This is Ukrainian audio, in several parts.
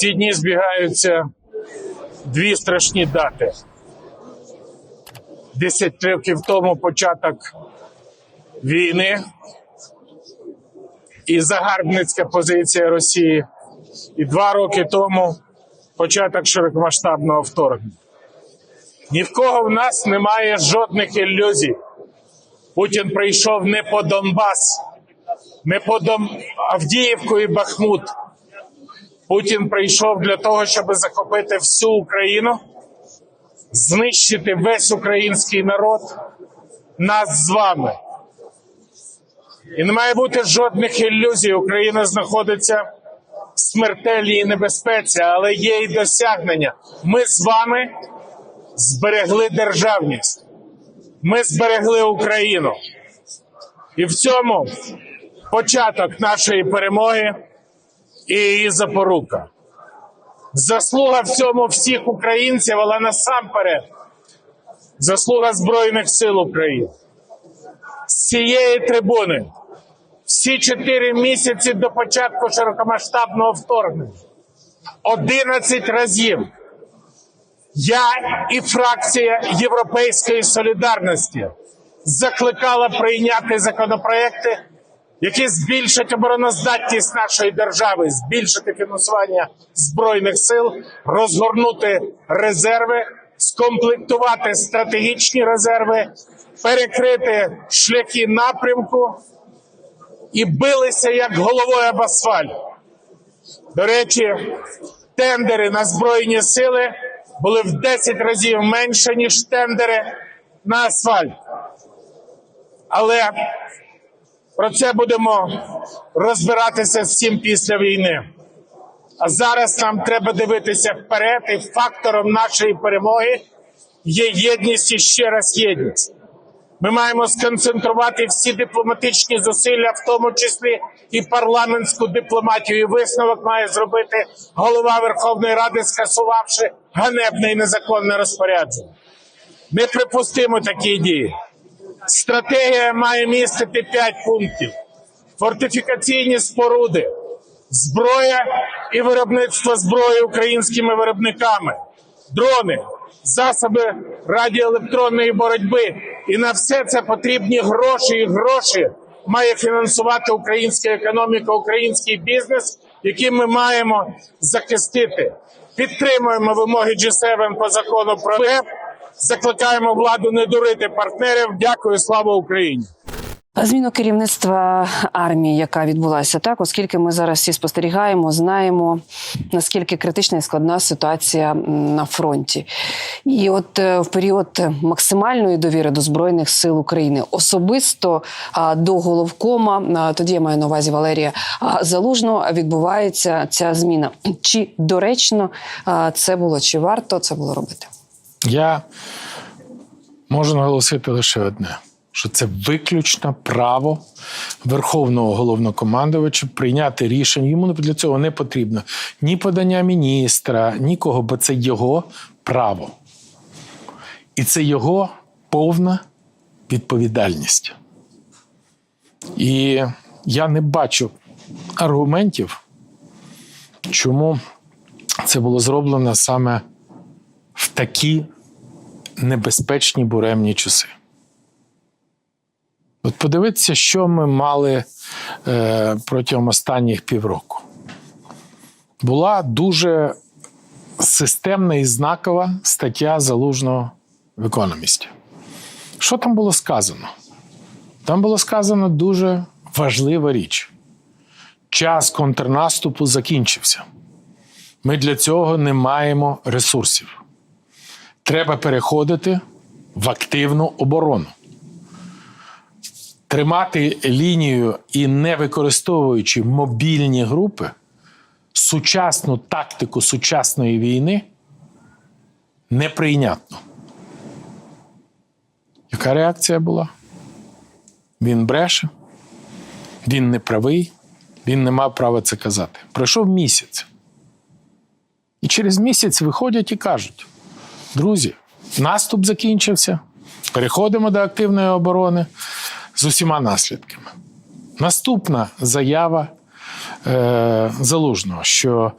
ці дні збігаються дві страшні дати. Десять років тому початок війни і загарбницька позиція Росії, і два роки тому початок широкомасштабного вторгнення. Ні в кого в нас немає жодних ілюзій. Путін прийшов не по Донбас, не по Дом... Авдіївку і Бахмут. Путін прийшов для того, щоб захопити всю Україну, знищити весь український народ, нас з вами. І не має бути жодних ілюзій. Україна знаходиться в смертельній небезпеці, але є і досягнення. Ми з вами зберегли державність. Ми зберегли Україну. І в цьому початок нашої перемоги і її запорука. Заслуга в цьому всіх українців, але насамперед заслуга Збройних сил України. З цієї трибуни всі чотири місяці до початку широкомасштабного вторгнення 11 разів я і фракція Європейської солідарності закликала прийняти законопроекти, які збільшать обороноздатність нашої держави, збільшити фінансування збройних сил, розгорнути резерви, скомплектувати стратегічні резерви, перекрити шляхи напрямку і билися як головою об асфальт. До речі, тендери на збройні сили були в 10 разів менше, ніж тендери на асфальт. Але про це будемо розбиратися з цим після війни. А зараз нам треба дивитися вперед, і фактором нашої перемоги є єдність і ще раз єдність. Ми маємо сконцентрувати всі дипломатичні зусилля, в тому числі і парламентську дипломатію. І висновок має зробити голова Верховної Ради, скасувавши ганебне і незаконне розпорядження. Неприпустимо такі дії. Стратегія має містити п'ять пунктів: фортифікаційні споруди, зброя і виробництво зброї українськими виробниками, дрони, засоби радіоелектронної боротьби. І на все це потрібні гроші. І гроші має фінансувати українська економіка, український бізнес, який ми маємо захистити. Підтримуємо вимоги G7 по закону про РЕП. Закликаємо владу не дурити партнерів. Дякую, слава Україні. Зміну керівництва армії, яка відбулася так, оскільки ми зараз всі спостерігаємо, знаємо наскільки критична і складна ситуація на фронті. І от е, в період максимальної довіри до збройних сил України, особисто до головкома, тоді я маю на увазі Валерія а, Залужного, відбувається ця зміна. Чи доречно це було, чи варто це було робити? Я можу наголосити лише одне: що це виключно право верховного головнокомандувача прийняти рішення. Йому для цього не потрібно ні подання міністра, нікого, бо це його право. І це його повна відповідальність. І я не бачу аргументів, чому це було зроблено саме в такі небезпечні буремні часи. От подивитися, що ми мали е, протягом останніх півроку. Була дуже системна і знакова стаття залужного в економісті. Що там було сказано? Там було сказано дуже важлива річ. Час контрнаступу закінчився. Ми для цього не маємо ресурсів. Треба переходити в активну оборону. Тримати лінію і не використовуючи мобільні групи, сучасну тактику сучасної війни неприйнятно. Яка реакція була? Він бреше, він не правий, він не мав права це казати. Пройшов місяць. І через місяць виходять і кажуть: друзі, наступ закінчився, переходимо до активної оборони з усіма наслідками. Наступна заява е, залужного, що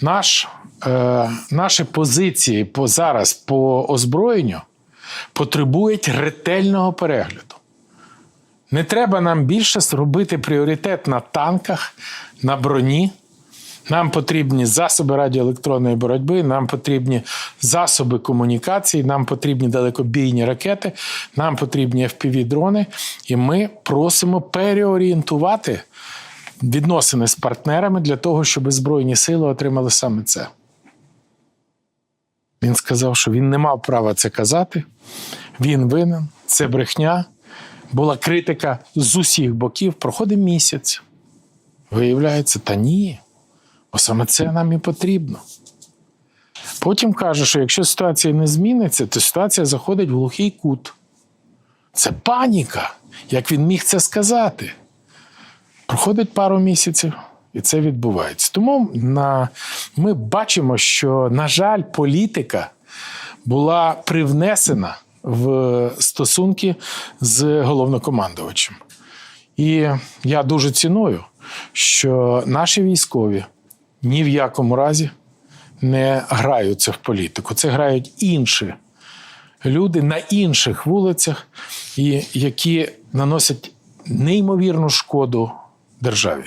наш, е, наші позиції по зараз по озброєнню потребують ретельного перегляду. Не треба нам більше зробити пріоритет на танках, на броні. Нам потрібні засоби радіоелектронної боротьби, нам потрібні засоби комунікації, нам потрібні далекобійні ракети, нам потрібні FPV-дрони. І ми просимо переорієнтувати відносини з партнерами для того, щоб Збройні сили отримали саме це. Він сказав, що він не мав права це казати. Він винен, це брехня. Була критика з усіх боків. Проходить місяць. Виявляється, та ні. Бо саме це нам і потрібно. Потім каже, що якщо ситуація не зміниться, то ситуація заходить в глухий кут. Це паніка. Як він міг це сказати? Проходить пару місяців, і це відбувається. Тому на, ми бачимо, що, на жаль, політика була привнесена в стосунки з головнокомандувачем. І я дуже ціную, що наші військові ні в якому разі не граються в політику. Це грають інші люди на інших вулицях, і які наносять неймовірну шкоду державі.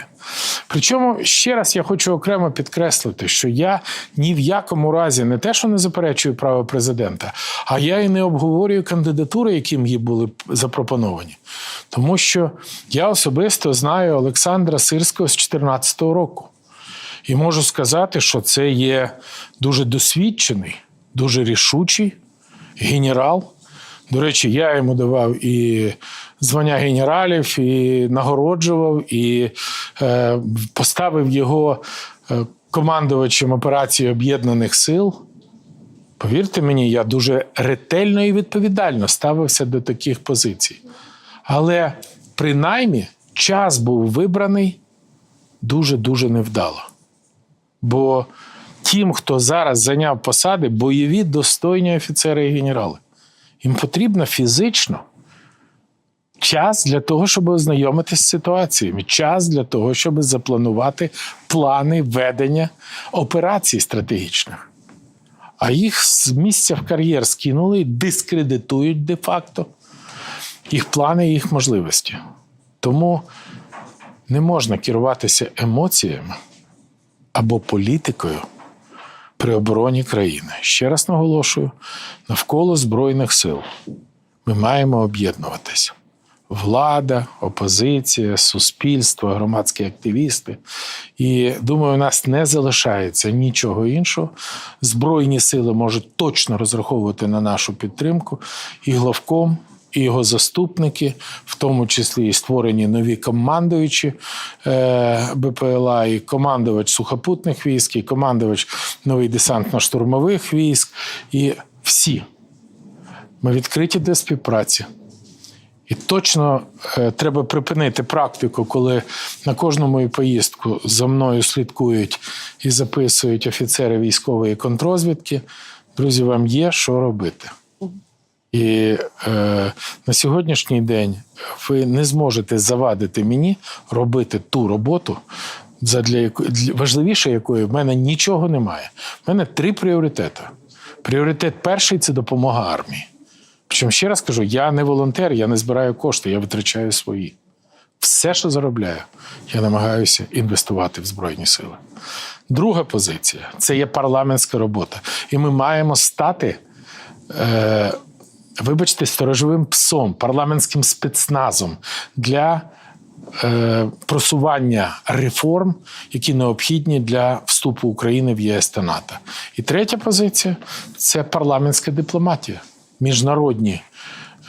Причому ще раз я хочу окремо підкреслити, що я ні в якому разі не те, що не заперечую право президента, а я і не обговорюю кандидатури, які їм були запропоновані. Тому що я особисто знаю Олександра Сирського з 2014 року. І можу сказати, що це є дуже досвідчений, дуже рішучий генерал. До речі, я йому давав і звання генералів, і нагороджував, і е, поставив його е, командувачем операції Об'єднаних Сил. Повірте мені, я дуже ретельно і відповідально ставився до таких позицій. Але принаймні час був вибраний дуже-дуже невдало. Бо тим, хто зараз зайняв посади, бойові достойні офіцери і генерали. Їм потрібно фізично час для того, щоб ознайомитися з ситуаціями, час для того, щоб запланувати плани ведення операцій стратегічних. А їх з місця в кар'єр скинули дискредитують де-факто їх плани і їх можливості. Тому не можна керуватися емоціями або політикою при обороні країни. Ще раз наголошую: навколо Збройних сил ми маємо об'єднуватися. Влада, опозиція, суспільство, громадські активісти. І думаю, у нас не залишається нічого іншого. Збройні сили можуть точно розраховувати на нашу підтримку. І главком, і його заступники, в тому числі і створені нові командуючі е, БПЛА, і командувач сухопутних військ, і командувач новий десантно-штурмових військ, і всі. Ми відкриті для співпраці. І точно е, треба припинити практику, коли на кожну мою поїздку за мною слідкують і записують офіцери військової контрозвідки. Друзі, вам є що робити. І е, на сьогоднішній день ви не зможете завадити мені робити ту роботу, задля яко- для- важливіше якої в мене нічого немає. У мене три пріоритети. Пріоритет перший це допомога армії. Причому ще раз кажу, я не волонтер, я не збираю кошти, я витрачаю свої. Все, що заробляю, я намагаюся інвестувати в Збройні Сили. Друга позиція це є парламентська робота. І ми маємо стати, е, вибачте, сторожовим псом, парламентським спецназом для е, просування реформ, які необхідні для вступу України в ЄС та НАТО. І третя позиція це парламентська дипломатія, міжнародні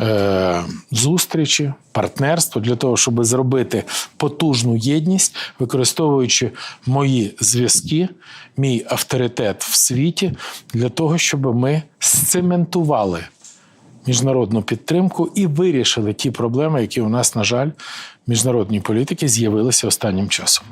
е, зустрічі, партнерство для того, щоб зробити потужну єдність, використовуючи мої зв'язки, мій авторитет в світі, для того, щоб ми сцементували міжнародну підтримку і вирішили ті проблеми, які у нас, на жаль, в міжнародній політиці з'явилися останнім часом.